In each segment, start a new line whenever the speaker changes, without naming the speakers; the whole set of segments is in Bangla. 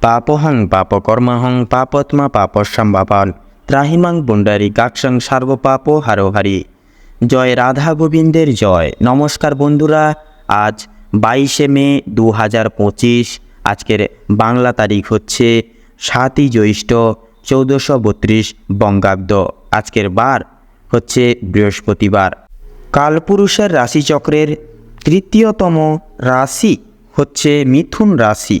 পাপহং পাপকর্মহং পাপত্মা পাপসম্ভাবান ত্রাহিমাং বুন্ডারি কাকসং সার্বপাপ হারোহারি। জয় রাধা গোবিন্দের জয়। নমস্কার বন্ধুরা, আজ বাইশে মে দু হাজার পঁচিশ, আজকের বাংলা তারিখ হচ্ছে সাতই জ্যৈষ্ঠ চৌদ্দশো বত্রিশ বঙ্গাব্দ। আজকের বার হচ্ছে বৃহস্পতিবার। কালপুরুষের রাশিচক্রের তৃতীয়তম রাশি হচ্ছে মিথুন রাশি।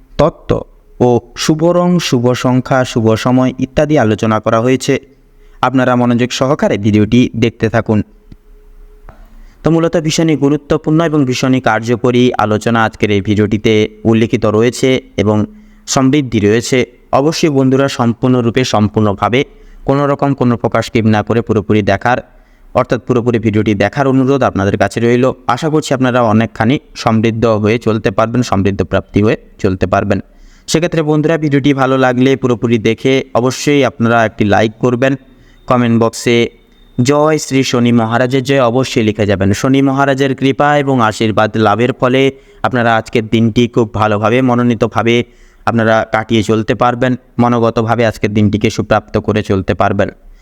তত্ত্ব ও শুভ রং শুভ সংখ্যা, শুভ সময় ইত্যাদি আলোচনা করা হয়েছে। আপনারা মনোযোগ সহকারে ভিডিওটি দেখতে থাকুন। তো মূলত ভীষণই গুরুত্বপূর্ণ এবং ভীষণই কার্যকরী আলোচনা আজকের এই ভিডিওটিতে উল্লেখিত রয়েছে এবং সমৃদ্ধি রয়েছে। অবশ্যই বন্ধুরা সম্পূর্ণরূপে, সম্পূর্ণভাবে কোনো রকম কোনো প্রকাশ স্কিপ না করে পুরোপুরি দেখার অর্থাৎ পুরোপুরি ভিডিওটি দেখার অনুরোধ আপনাদের কাছে রইল। আশা করছি আপনারা অনেকখানি সমৃদ্ধ হয়ে চলতে পারবেন, সমৃদ্ধ প্রাপ্তি হয়ে চলতে পারবেন। সেক্ষেত্রে বন্ধুরা, ভিডিওটি ভালো লাগলে পুরোপুরি দেখে অবশ্যই আপনারা একটি লাইক করবেন। কমেন্ট বক্সে, জয় শ্রী শনি মহারাজের জয় অবশ্যই লিখে যাবেন। শনি মহারাজের কৃপা এবং আশীর্বাদ লাভের ফলে আপনারা আজকের দিনটি খুব ভালোভাবে, মনোনীতভাবে আপনারা কাটিয়ে চলতে পারবেন, মনোগতভাবে আজকের দিনটিকে সুপ্রাপ্ত করে চলতে পারবেন।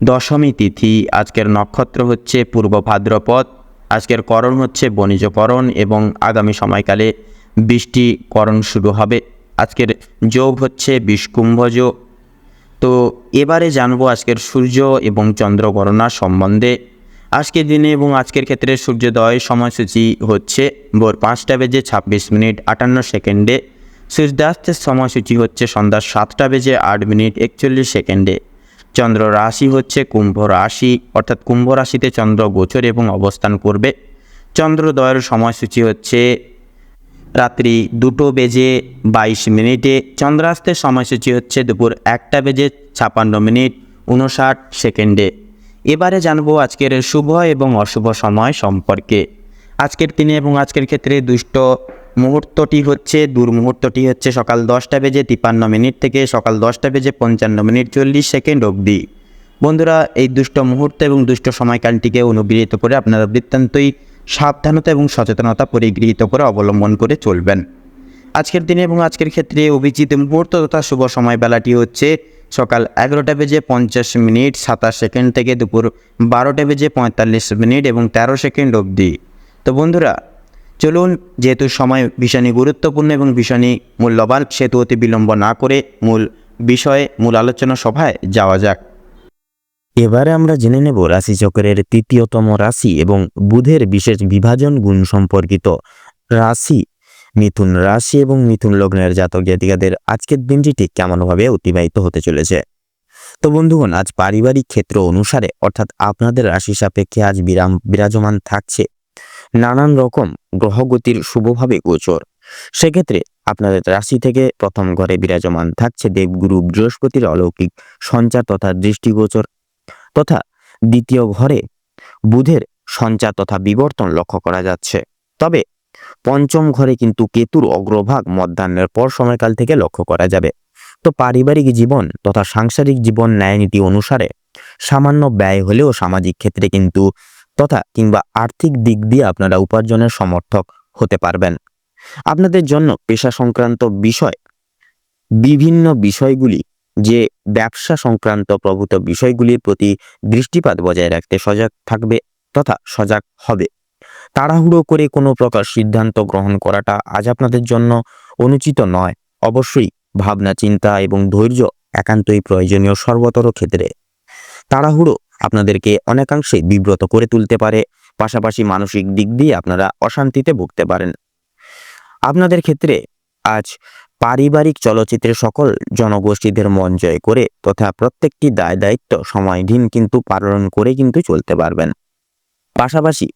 দশমী তিথি, আজকের নক্ষত্র হচ্ছে পূর্ব ভাদ্রপদ, আজকের করণ হচ্ছে বণিজকরণ এবং আগামী সময়কালে বৃষ্টিকরণ শুরু হবে। আজকের যোগ হচ্ছে বিষকুম্ভ যোগ। তো এবারে জানব আজকের সূর্য এবং চন্দ্র গণনা সম্বন্ধে। আজকের দিনে এবং আজকের ক্ষেত্রে সূর্যোদয় সময়সূচি হচ্ছে ভোর পাঁচটা বেজে ছাব্বিশ মিনিট আটান্ন সেকেন্ডে। সূর্যাস্তের সময়সূচি হচ্ছে সন্ধ্যা সাতটা বেজে আট মিনিট একচল্লিশ সেকেন্ডে। চন্দ্র রাশি হচ্ছে কুম্ভ রাশি, অর্থাৎ কুম্ভ রাশিতে চন্দ্র গোচর এবং অবস্থান করবে। চন্দ্রোদয়ের সময়সূচি হচ্ছে রাত্রি দুটো বেজে বাইশ মিনিটে। চন্দ্রাস্তের সময়সূচি হচ্ছে দুপুর একটা বেজে ছাপান্ন মিনিট উনষাট সেকেন্ডে। এবারে জানব আজকের শুভ এবং অশুভ সময় সম্পর্কে। আজকের দিনে এবং আজকের ক্ষেত্রে দুষ্ট মুহূর্তটি হচ্ছে দুর্মুহূর্তটি হচ্ছে সকাল দশটা বেজে তিপ্পান্ন মিনিট থেকে সকাল দশটা বেজে পঞ্চান্ন মিনিট চল্লিশ সেকেন্ড অবধি। বন্ধুরা, এই দুষ্ট মুহূর্ত এবং দুষ্ট সময়কালটিকে অনুগৃহীত করে আপনারা বৃত্তান্তই সাবধানতা এবং সচেতনতা পরিগৃহীত করে অবলম্বন করে চলবেন। আজকের দিনে এবং আজকের ক্ষেত্রে অভিজিৎ মুহূর্ত তথা শুভ সময় বেলাটি হচ্ছে সকাল এগারোটা বেজে পঞ্চাশ মিনিট সাতাশ সেকেন্ড থেকে দুপুর বারোটা বেজে পঁয়তাল্লিশ মিনিট এবং তেরো সেকেন্ড অবধি। তো বন্ধুরা চলুন, যেহেতু সময় ভীষণই গুরুত্বপূর্ণ এবং ভীষণই মূল্যবান, সেহেতু অতি বিলম্ব না করে মূল বিষয়ে, মূল আলোচনা সভায় যাওয়া যাক।
এবারে আমরা জেনে নেব রাশিচক্রের তৃতীয়তম রাশি এবং বুধের বিশেষ বিভাজন গুণ সম্পর্কিত রাশি। মিথুন রাশি এবং মিথুন লগ্নের জাতক জাতিকাদের আজকের দিনটি ঠিক কেমনভাবে অতিবাহিত হতে চলেছে? তো বন্ধুগণ, আজ পারিবারিক ক্ষেত্র অনুসারে, অর্থাৎ আপনাদের রাশি সাপেক্ষে আজ বিরাম, বিরাজমান থাকছে। নানান রকম গ্রহগতির শুভভাবে গোচর। সেক্ষেত্রে আপনাদের রাশি থেকে প্রথম ঘরে বিরাজমান থাকছে দেবগুরু বৃহস্পতির অলৌকিক সঞ্চার তথা দৃষ্টিগোচর তথা দ্বিতীয় ঘরে বুধের সঞ্চার তথা বিবর্তন লক্ষ্য করা যাচ্ছে। তবে পঞ্চম ঘরে কিন্তু কেতুর অগ্রভাগ মধ্যাহ্নের পর সময়কাল থেকে লক্ষ্য করা যাবে। তো পারিবারিক জীবন তথা সাংসারিক জীবন ন্যায়নীতি অনুসারে সামান্য ব্যয় হলেও সামাজিক ক্ষেত্রে কিন্তু তথা কিংবা আর্থিক দিক দিয়ে আপনারা উপার্জনের সমর্থক হতে পারবেন। আপনাদের জন্য পেশা সংক্রান্ত বিষয়, বিভিন্ন বিষয়গুলি, যে ব্যবসা সংক্রান্ত প্রভূত বিষয়গুলির প্রতি দৃষ্টিপাত বজায় রাখতে সজাগ থাকবে তথা সজাগ হবে। তাড়াহুড়ো করে কোনো প্রকার সিদ্ধান্ত গ্রহণ করাটা আজ আপনাদের জন্য অনুচিত নয়। অবশ্যই ভাবনা, চিন্তা এবং ধৈর্য একান্তই প্রয়োজনীয় সর্বতর ক্ষেত্রে। তাড়াহুড়ো আপনাদেরকে অনেকাংশে বিব্রত করে তুলতে পারে, পাশাপাশি মানসিক দিক দিয়ে আপনারা অশান্তিতে ভুগতে পারেন। আপনাদের ক্ষেত্রে আজ পারিবারিক চলচ্চিত্রের সকল জনগোষ্ঠীদের মন জয় করে তথা প্রত্যেকটি দায় দায়িত্ব সময়ধীন কিন্তু পালন করে কিন্তু চলতে পারবেন। পাশাপাশি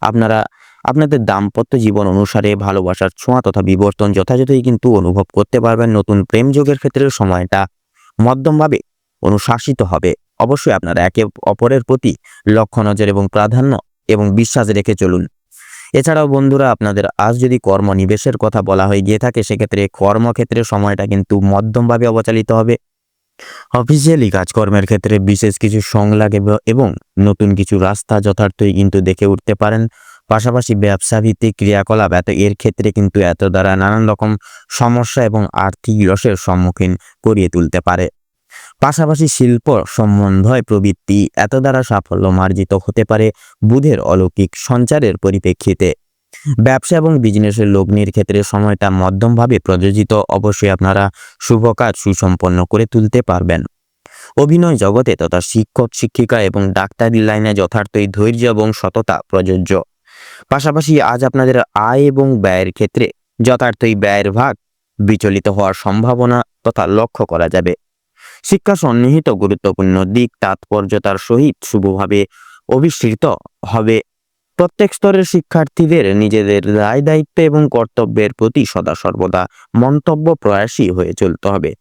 আপনারা আপনাদের দাম্পত্য জীবন অনুসারে ভালোবাসার ছোঁয়া তথা বিবর্তন যথাযথই কিন্তু অনুভব করতে পারবেন। নতুন প্রেম যোগের ক্ষেত্রে সময়টা মধ্যমভাবে অনুশাসিত হবে। অবশ্যই আপনারা একে অপরের প্রতি লক্ষ্য নজর এবং প্রাধান্য এবং বিশ্বাস রেখে চলুন। এছাড়াও বন্ধুরা, আপনাদের আজ যদি কর্মনিবেশের কথা বলা হয়ে গিয়ে থাকে, সেক্ষেত্রে কর্মক্ষেত্রে সময়টা কিন্তু মধ্যমভাবে অবচালিত হবে। অফিসিয়ালি কাজকর্মের ক্ষেত্রে বিশেষ কিছু সংলাগ এবং নতুন কিছু রাস্তা যথার্থই কিন্তু দেখে উঠতে পারেন। পাশাপাশি ব্যবসা ভিত্তিক ক্রিয়াকলাপ, এত, এর ক্ষেত্রে কিন্তু এত দ্বারা নানান রকম সমস্যা এবং আর্থিক রসের সম্মুখীন করিয়ে তুলতে পারে। পাশাপাশি শিল্প সম্বন্ধয় প্রবৃত্তি এত দ্বারা সাফল্য মার্জিত হতে পারে বুধের অলৌকিক সঞ্চারের পরিপ্রেক্ষিতে। ব্যবসা এবং বিজনেসের লগ্নির ক্ষেত্রে সময়টা মধ্যমভাবে প্রযোজিত, অবশ্যই আপনারা শুভ কাজ সুসম্পন্ন করে তুলতে পারবেন। অভিনয় জগতে তথা শিক্ষক, শিক্ষিকা এবং ডাক্তারি লাইনে যথার্থই ধৈর্য এবং সততা প্রযোজ্য। পাশাপাশি আজ আপনাদের আয় এবং ব্যয়ের ক্ষেত্রে যথার্থই ব্যয়ের ভাগ বিচলিত হওয়ার সম্ভাবনা তথা লক্ষ্য করা যাবে। শিক্ষা সন্নিহিত গুরুত্বপূর্ণ দিক তাৎপর্যতার সহিত শুভভাবে অভিষ্ঠিত হবে। প্রত্যেক স্তরের শিক্ষার্থীদের নিজেদের দায় দায়িত্ব এবং কর্তব্যের প্রতি সদা সর্বদা মন্তব্য প্রয়াসী হয়ে চলতে হবে।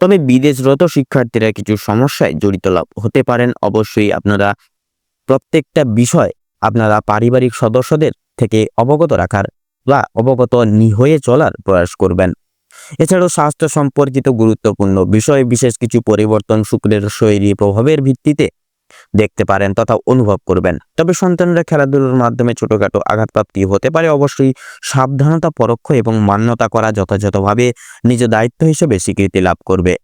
তবে বিদেশরত শিক্ষার্থীরা কিছু সমস্যায় জড়িত লাভ হতে পারেন। অবশ্যই আপনারা প্রত্যেকটা বিষয় আপনারা পারিবারিক সদস্যদের থেকে অবগত রাখার বা অবগত নি- হয়ে চলার প্রয়াস করবেন। এছাড়াও স্বাস্থ্য সম্পর্কিত গুরুত্বপূর্ণ বিষয় বিশেষ কিছু পরিবর্তন শুক্রের শৈলী প্রভাবের ভিত্তিতে দেখতে পারেন তথা অনুভব করবেন। তবে সন্তানরা খেলাধুলোর মাধ্যমে ছোটখাটো আঘাতপ্রাপ্তি হতে পারে। অবশ্যই সাবধানতা, পরোক্ষ এবং মান্যতা করা যথাযথভাবে নিজ দায়িত্ব হিসেবে স্বীকৃতি লাভ করবে।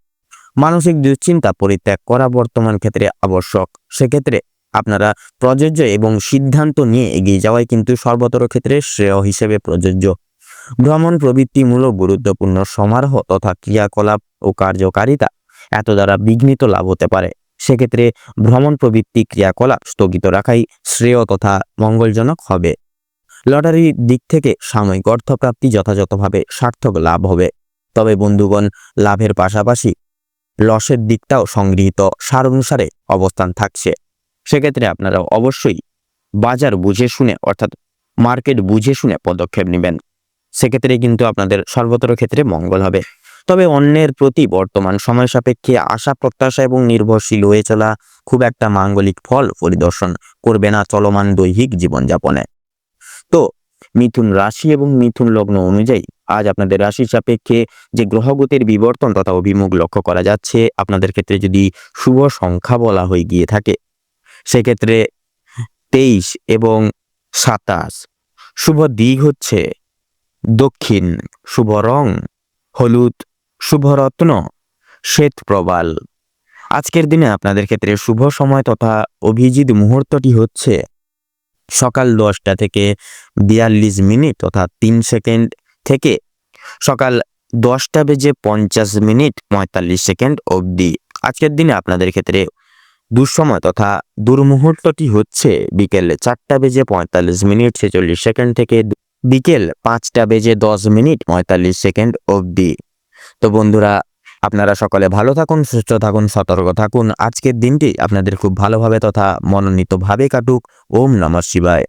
মানসিক দুশ্চিন্তা পরিত্যাগ করা বর্তমান ক্ষেত্রে আবশ্যক। সেক্ষেত্রে আপনারা প্রযোজ্য এবং সিদ্ধান্ত নিয়ে এগিয়ে যাওয়াই কিন্তু সর্বতর ক্ষেত্রে শ্রেয় হিসেবে প্রযোজ্য। ভ্রমণ প্রবৃত্তিমূলক গুরুত্বপূর্ণ সমারোহ তথা ক্রিয়াকলাপ ও কার্যকারিতা এত দ্বারা বিঘ্নিত লাভ হতে পারে। সেক্ষেত্রে ভ্রমণ প্রবৃত্তি ক্রিয়াকলাপ স্থগিত রাখাই শ্রেয় তথা মঙ্গলজনক হবে। লটারির দিক থেকে সাময়িক অর্থপ্রাপ্তি যথাযথভাবে সার্থক লাভ হবে। তবে বন্ধুগণ, লাভের পাশাপাশি লসের দিকটাও সংগৃহীত সার অনুসারে অবস্থান থাকছে। সেক্ষেত্রে আপনারা অবশ্যই বাজার বুঝে শুনে, অর্থাৎ মার্কেট বুঝে শুনে পদক্ষেপ নেবেন। সেক্ষেত্রে কিন্তু আপনাদের সর্বতর ক্ষেত্রে মঙ্গল হবে। তবে অন্যের প্রতি বর্তমান সময় সাপেক্ষে আশা, প্রত্যাশা এবং নির্ভরশীল হয়ে চলা খুব একটা মাঙ্গলিক ফল পরিদর্শন করবে না চলমান দৈহিক জীবনযাপনে। তো মিথুন রাশি এবং মিথুন লগ্ন অনুযায়ী আজ আপনাদের রাশি সাপেক্ষে যে গ্রহগতির বিবর্তন তথা অভিমুখ লক্ষ্য করা যাচ্ছে, আপনাদের ক্ষেত্রে যদি শুভ সংখ্যা বলা হয়ে গিয়ে থাকে, সেক্ষেত্রে তেইশ এবং সাতাশ। শুভ দিক হচ্ছে দক্ষিণ শুভ রং, হলুদ শুভরত্ন শ্বেত প্রবাল। আজকের দিনে আপনাদের ক্ষেত্রে শুভ সময় তথা অভিজিৎ মুহূর্তটি হচ্ছে সকাল দশটা থেকে বিয়াল্লিশ মিনিট তথা তিন সেকেন্ড থেকে সকাল দশটা বেজে পঞ্চাশ মিনিট পঁয়তাল্লিশ সেকেন্ড অবধি। আজকের দিনে আপনাদের ক্ষেত্রে দুঃসময় তথা দুর্মুহূর্তটি হচ্ছে বিকেল চারটা বেজে পঁয়তাল্লিশ মিনিট ছেচল্লিশ সেকেন্ড থেকে বিকেল পাঁচটা বেজে দশ মিনিট পঁয়তাল্লিশ সেকেন্ড অবধি। তো বন্ধুরা, আপনারা সকলে ভালো থাকুন, সুস্থ থাকুন, সতর্ক থাকুন। আজকের দিনটি আপনাদের খুব ভালোভাবে তথা মনোনীতভাবে কাটুক। ওম নমঃ শিবায়।